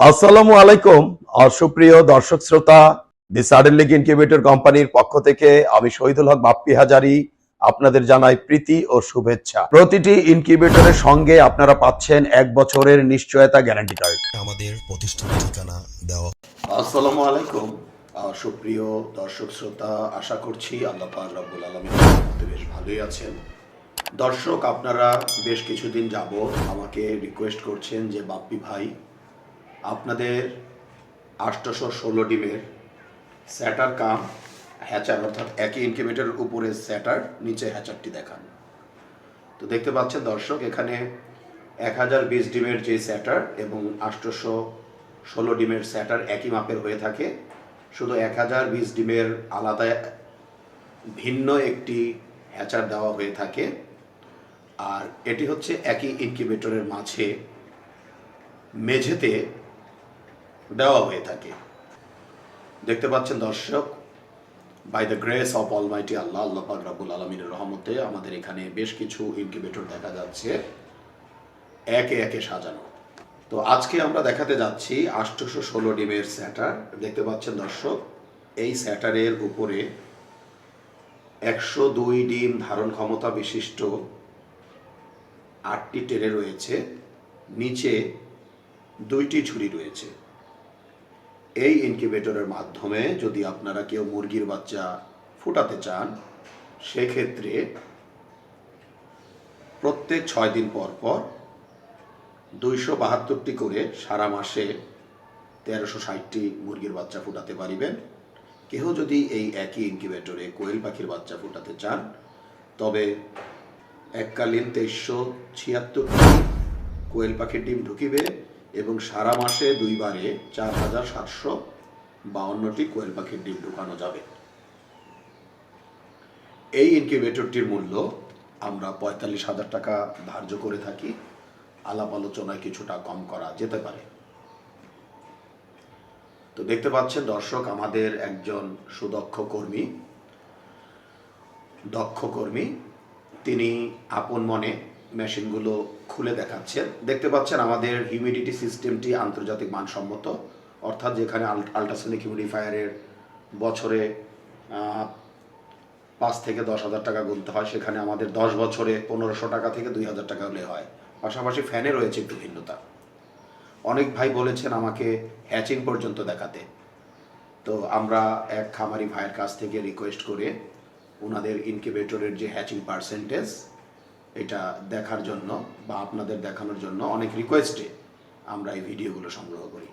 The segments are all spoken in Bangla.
আসসালামু আলাইকুম আর সুপ্রিয় দর্শক শ্রোতা দি সাডেন লিগ ইনকিউবেটর কোম্পানির পক্ষ থেকে আমি শহীদুল হক বাপ্পি হাজারি আপনাদের জানাই প্রীতি ও শুভেচ্ছা। প্রতিটি ইনকিউবেটরের সঙ্গে আপনারা পাচ্ছেন এক বছরের নিশ্চয়তা গ্যারান্টি কার্ড আমাদের প্রতিষ্ঠান ঠিকানা দেওয়া। আসসালামু আলাইকুম আহ, সুপ্রিয় দর্শক শ্রোতা আশা করছি আল্লাহ পাক রব্বুল আলমী বেশ ভালোই আছেন। দর্শক আপনারা বেশ কিছুদিন যাব আমাকে রিকোয়েস্ট করছেন যে বাপ্পি ভাই আপনাদের আটশোশো ষোলো ডিমের স্যাটার কাম হ্যাচার, অর্থাৎ একই ইনকিউবেটরের উপরে স্যাটার, নিচে হ্যাচারটি দেখান। তো দেখতে পাচ্ছেন দর্শক, এখানে এক হাজার বিশ ডিমের যে স্যাটার এবং আটশোশো ষোলো ডিমের স্যাটার একই মাপের হয়ে থাকে। শুধু এক হাজার বিশ ডিমের আলাদা ভিন্ন একটি হ্যাচার দেওয়া হয়ে থাকে। আর এটি হচ্ছে একই ইনকিউবেটরের মাঝে মেঝেতে দেওয়া হয়ে থাকে। দেখতে পাচ্ছেন দর্শক by the grace of almighty Allah Allah পাক রাব্বুল আলমিনের রহমতে আমাদের এখানে বেশ কিছু ইনকিউবেটর দেখা যাচ্ছে, একে একে সাজানো। তো আজকে আমরা দেখাতে যাচ্ছি আটশোশো ষোলো ডিমের স্যাটার। দেখতে পাচ্ছেন দর্শক, এই স্যাটারের উপরে একশো দুই ডিম ধারণ ক্ষমতা বিশিষ্ট আটটি টেরে রয়েছে, নিচে দুইটি ঝুড়ি রয়েছে। এই ইনকিউবেটরের মাধ্যমে যদি আপনারা কেউ মুরগির বাচ্চা ফুটাতে চান, সেক্ষেত্রে প্রত্যেক ছয় দিন পর পর দুইশো বাহাত্তরটি করে সারা মাসে তেরোশো ষাটটি মুরগির বাচ্চা ফুটাতে পারিবেন। কেহ যদি এই একই ইনকিউবেটরে কোয়েল পাখির বাচ্চা ফুটাতে চান, তবে এককালীন তেইশশো ছিয়াত্তরটি কোয়েল পাখির ডিম ঢুকিবে এবং সারা মাসে দুইবারে চার হাজার সাতশো বাউন্নটি কোয়েল পাখির ডিম ঢুকানো যাবে। এই ইনকিউবেটরটির মূল্য আমরা পঁয়তাল্লিশ হাজার টাকা ধার্য করে থাকি। আলাপ আলোচনায় কিছুটা কম করা যেতে পারে। তো দেখতে পাচ্ছেন দর্শক, আমাদের একজন সুদক্ষ কর্মী, দক্ষ কর্মী। তিনি আপন মনে মেশিনগুলো খুলে দেখাচ্ছেন দেখতে পাচ্ছেন আমাদের হিউমিডিটি সিস্টেমটি আন্তর্জাতিক মানসম্মত, অর্থাৎ যেখানে আল্ট্রাসনিক হিউমিডিফায়ারের বছরে পাঁচ থেকে দশ হাজার টাকা গুনতে হয়, সেখানে আমাদের দশ বছরে পনেরোশো টাকা থেকে দুই হাজার টাকা হলে হয়। পাশাপাশি ফ্যানে রয়েছে একটু ভিন্নতা। অনেক ভাই বলেছেন আমাকে হ্যাচিং পর্যন্ত দেখাতে। তো আমরা এক খামারি ভাইয়ের কাছ থেকে রিকোয়েস্ট করে ওনাদের ইনকিউবেটরের যে হ্যাচিং পার্সেন্টেজ এটা দেখার জন্য বা আপনাদের দেখানোর জন্য অনেক রিকোয়েস্টে আমরা এই ভিডিওগুলো সংগ্রহ করি।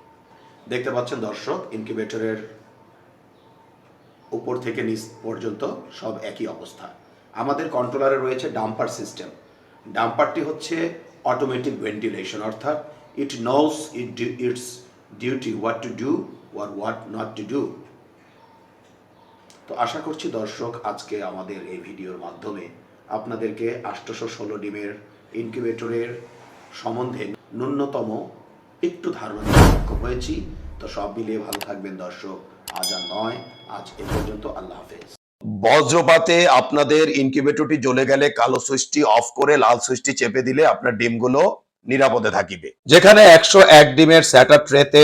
দেখতে পাচ্ছেন দর্শক ইনকিউবেটরের উপর থেকে নিচ পর্যন্ত সব একই অবস্থা। আমাদের কন্ট্রোলারে রয়েছে ডাম্পার সিস্টেম ডাম্পারটি হচ্ছে অটোমেটিক ভেন্টিলেশন অর্থাৎ it knows it do it's duty what to do or what not to do তো আশা করছি দর্শক, আজকে আমাদের এই ভিডিওর মাধ্যমে আপনাদেরকে আষ্টশো ষোলো ডিমের ইনকিউবেটরের সম্বন্ধে ন্যূনতম একটু ধারণা দিতে সক্ষম হয়েছি তো সব মিলিয়ে ভালো থাকবেন দর্শক। আজ আর নয় আজ এ পর্যন্ত আল্লাহ হাফেজ। বজ্রপাতে আপনাদের ইনকিউবেটরটি জ্বলে গেলে কালো সুইচটি অফ করে লাল সুইচটি চেপে দিলে আপনার ডিমগুলো নিরাপদে থাকিবে। যেখানে একশো এক ডিমের স্যাটার ট্রেতে